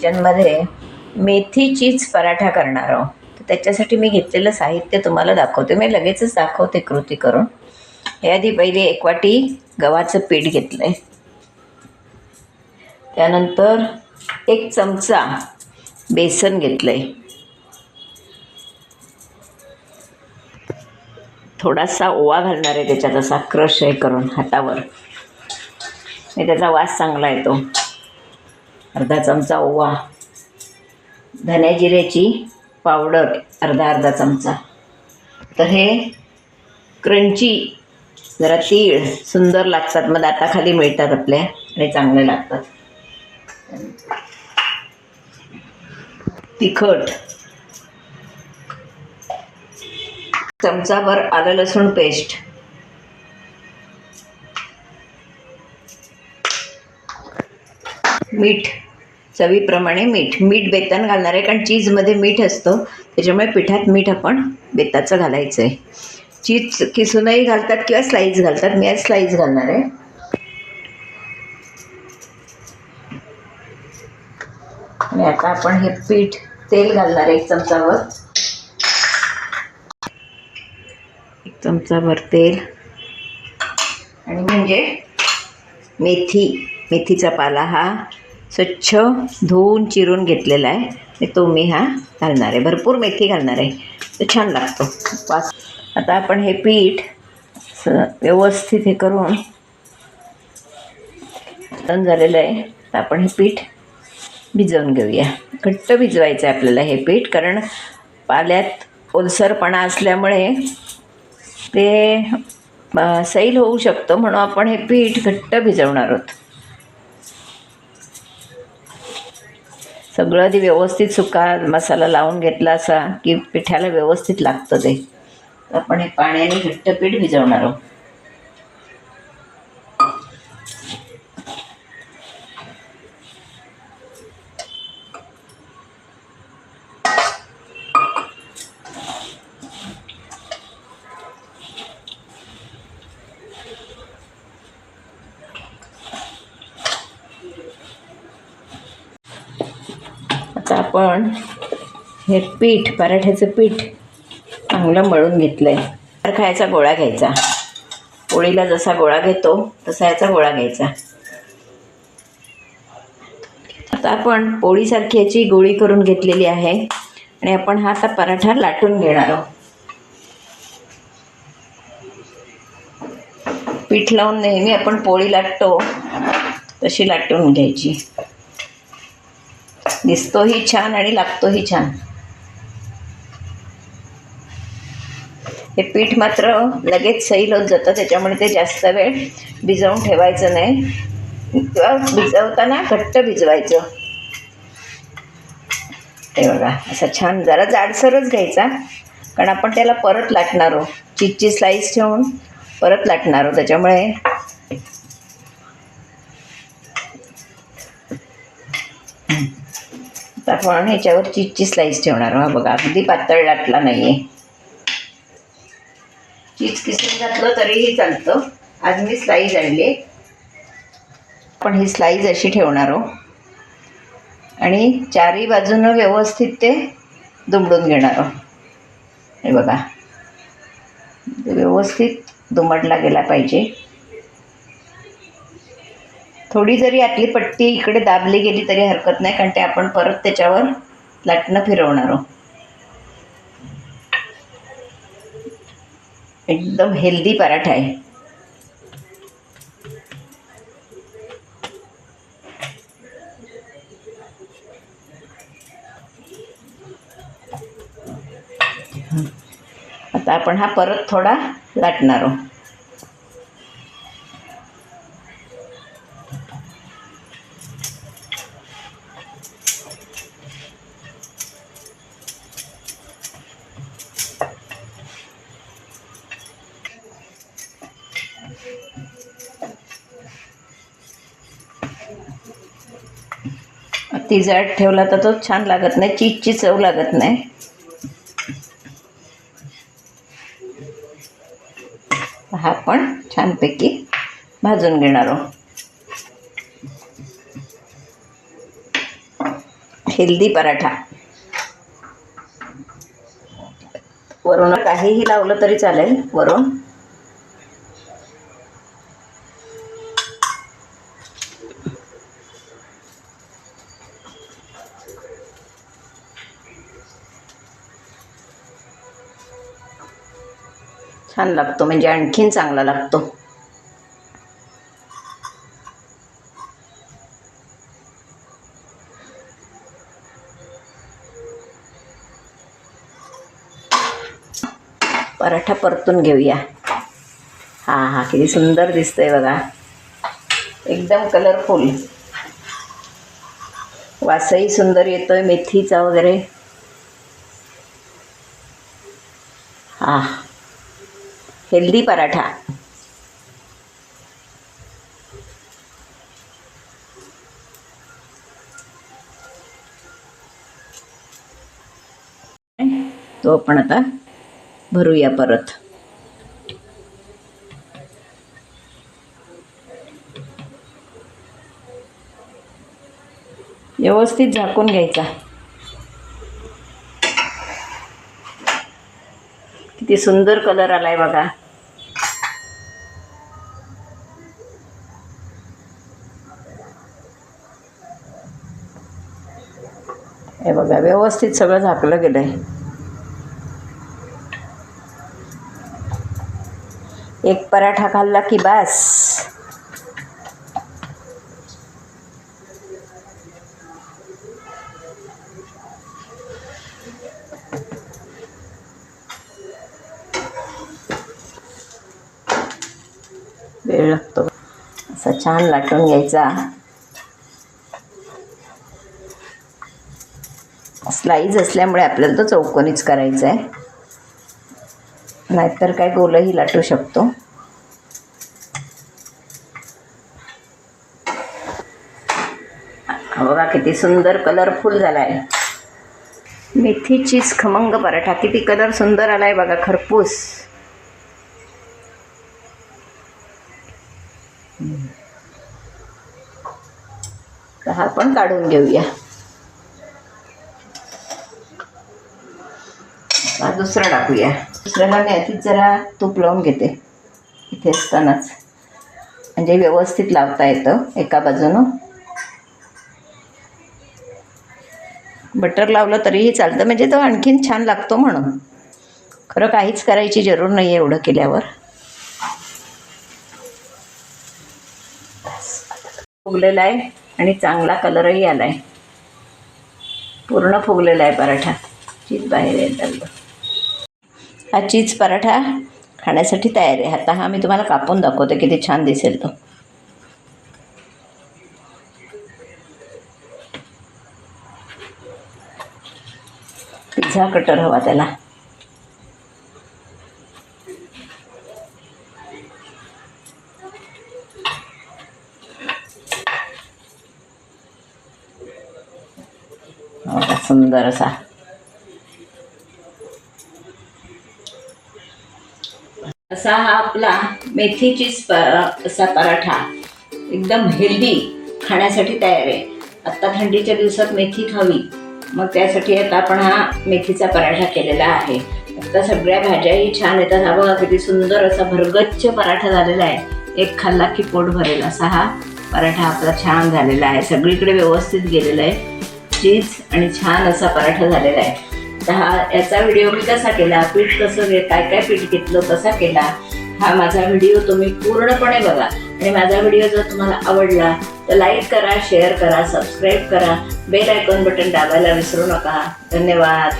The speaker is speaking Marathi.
किचनमध्ये मेथी चीज पराठा करणार आहोत तर त्याच्यासाठी मी घेतलेलं साहित्य तुम्हाला दाखवते. मी लगेचच दाखवते कृती करून. याआधी पहिले एक वाटी गव्हाचं पीठ घेतलं आहे त्यानंतर एक चमचा बेसन घेतलं आहे थोडासा ओवा घालणार आहे त्याच्यात असा क्रश हे करून हातावर. त्याचा वास चांगला येतो. अर्धा चमचा ओवा. धने जिऱ्याची पावडर अर्धा अर्धा चमचा. तर हे क्रंची जरा तीळ सुंदर लागतात. मग दाताखाली मिळतात आपल्या आणि चांगले लागतात. तिखट. चमचाभर आलं लसूण पेस्ट मीठ चवीप्रमाणे मीठ. मीठ बेतान घालणार आहे कारण चीजमध्ये मीठ असतं त्याच्यामुळे पिठात मीठ आपण बेताचं घालायचं आहे चीज किसूनही घालतात किंवा स्लाईस घालतात मी आज स्लाईस घालणार आहे. आणि आता आपण हे पीठ तेल घालणार आहे एक चमचावर. एक चमचाभर तेल. आणि म्हणजे मेथी मेथीचा पाला हा. स्वच्छ धुवून चिरून घेतलेला आहे. तो मी हा घालणार आहे. भरपूर मेथी घालणार आहे. तो छान लागतो. वास. आता आपण हे पीठ स व्यवस्थित हे करून तण झालेलं आहे. तर आपण हे पीठ भिजवून घेऊया. घट्ट भिजवायचं आहे आपल्याला हे पीठ कारण पाल्यात ओलसरपणा असल्यामुळे ते सैल होऊ शकतं म्हणून आपण हे पीठ घट्ट भिजवणार आहोत. सगळं आधी व्यवस्थित सुका मसाला लावून घेतला असा की पिठाला व्यवस्थित लागतं ते. आपण हे पाण्याने घट्ट पीठ भिजवणार आहोत आता आपण हे पीठ पराठ्याचं पीठ चांगलं मळून घेतलं आहे तर खायचा गोळा घ्यायचा. पोळीला जसा गोळा घेतो तसा याचा गोळा घ्यायचा. आता आपण पोळीसारखी याची गोळी करून घेतलेली आहे. आणि आपण हा आता पराठा लाटून घेणार आहोत. पीठ लावून नेहमी आपण पोळी लाटतो तशी लाटून घ्यायची. दिसतोही छान आणि लागतोही छान. हे पीठ मात्र लगेच सैल होत जातं त्याच्यामुळे ते जास्त वेळ भिजवून ठेवायचं नाही. किंवा भिजवताना घट्ट भिजवायचं. ते बघा असा छान जरा जाडसरच घ्यायचा. कारण आपण त्याला परत लाटणार आहो चीजची स्लाईस ठेवून परत लाटणार आहो त्याच्यामुळे तर आपण ह्याच्यावर चीजची स्लाईस ठेवणार. हा बघा अगदी पातळ लाटला नाही आहे चीज किसून घातलं तरीही चालतं. आज मी स्लाईज आणली. पण ही स्लाईज अशी ठेवणार आहो आणि चारही बाजूनं व्यवस्थित ते दुमडून घेणार आहो हे बघा. व्यवस्थित दुमडला गेला पाहिजे. थोडी जरी आतली पट्टी इकडे दाबली गेली तरी हरकत नाही कारण ते आपण परत त्याच्यावर लाटणं फिरवणार आहोत. एकदम हेल्दी पराठा आहे. आता आपण हा परत थोडा लाटणार आहोत. ती जाड ठेवला तर तो छान लागत नाही चीजची चव लागत नाही. हा पण छानपैकी भाजून घेणार आहोत. हेल्दी पराठा. वरून काहीही लावलं तरी चालेल वरून. छान लागतो म्हणजे आणखीन चांगला लागतो. पराठा परतून घेऊया. हां हां किती सुंदर दिसतंय बघा. एकदम कलरफुल वासही सुंदर येतोय मेथीचा वगैरे. हा. हेल्दी पराठा. तो आपण आता भरूया परत. व्यवस्थित झाकून घ्यायचा. किती सुंदर कलर आलाय बघा. हे बघा व्यवस्थित सगळं झाकलं गेलं आहे एक पराठा खाल्ला की बास. वेळ लागतो. असा छान लाटून घ्यायचा. स्लाईज असल्यामुळे आपल्याला तो चौकोनीच करायचा आहे. नाहीतर काय गोलही लाटू शकतो. बघा किती सुंदर कलरफुल झाला आहे मेथी चीज खमंग पराठा. किती कलर सुंदर आलाय बघा खरपूस. तर हा पण काढून घेऊया. दुसरा टाकूया. दुसऱ्याला मी आधीच जरा तूप लावून घेते. इथे असतानाच. म्हणजे व्यवस्थित लावता येतं एका बाजूनं. बटर लावलं तरीही चालतं. म्हणजे तो आणखीन छान लागतो म्हणून. खरं काहीच करायची जरूर नाही आहे एवढं केल्यावर. फुगलेला आहे आणि चांगला कलरही आला आहे पूर्ण फुगलेला आहे पराठा. चीज बाहेर येत हा चीज पराठा खाण्यासाठी तयार आहे. आता हा मी तुम्हाला कापून दाखवते किती छान दिसेल तो. पिझ्झा कटर हवा त्याला. हो का, सुंदर असा. असा हा आपला मेथीची असा पराठा. एकदम हेल्दी खाण्यासाठी तयार आहे. आत्ता थंडीच्या दिवसात मेथी खावी. मग त्यासाठी आता आपण हा मेथीचा पराठा केलेला आहे. आता सगळ्या भाज्याही छान येतात. हा बघा किती सुंदर असा भरगच्च पराठा झालेला आहे. एक खाल्ला की पोट भरेल असा हा पराठा आपला छान झालेला आहे. सगळीकडे व्यवस्थित गेलेला आहे. चीज आणि छान असा पराठा झालेला आहे. हा याचा व्हिडिओ मी कसा केला पीठ कसं घे काय काय पीठ घेतलं कसा केला हा माझा व्हिडिओ तुम्ही पूर्णपणे बघा. आणि माझा व्हिडिओ जर तुम्हाला आवडला तर लाईक करा शेअर करा सबस्क्राईब करा. बेल आयकॉन बटन दाबायला विसरू नका. धन्यवाद.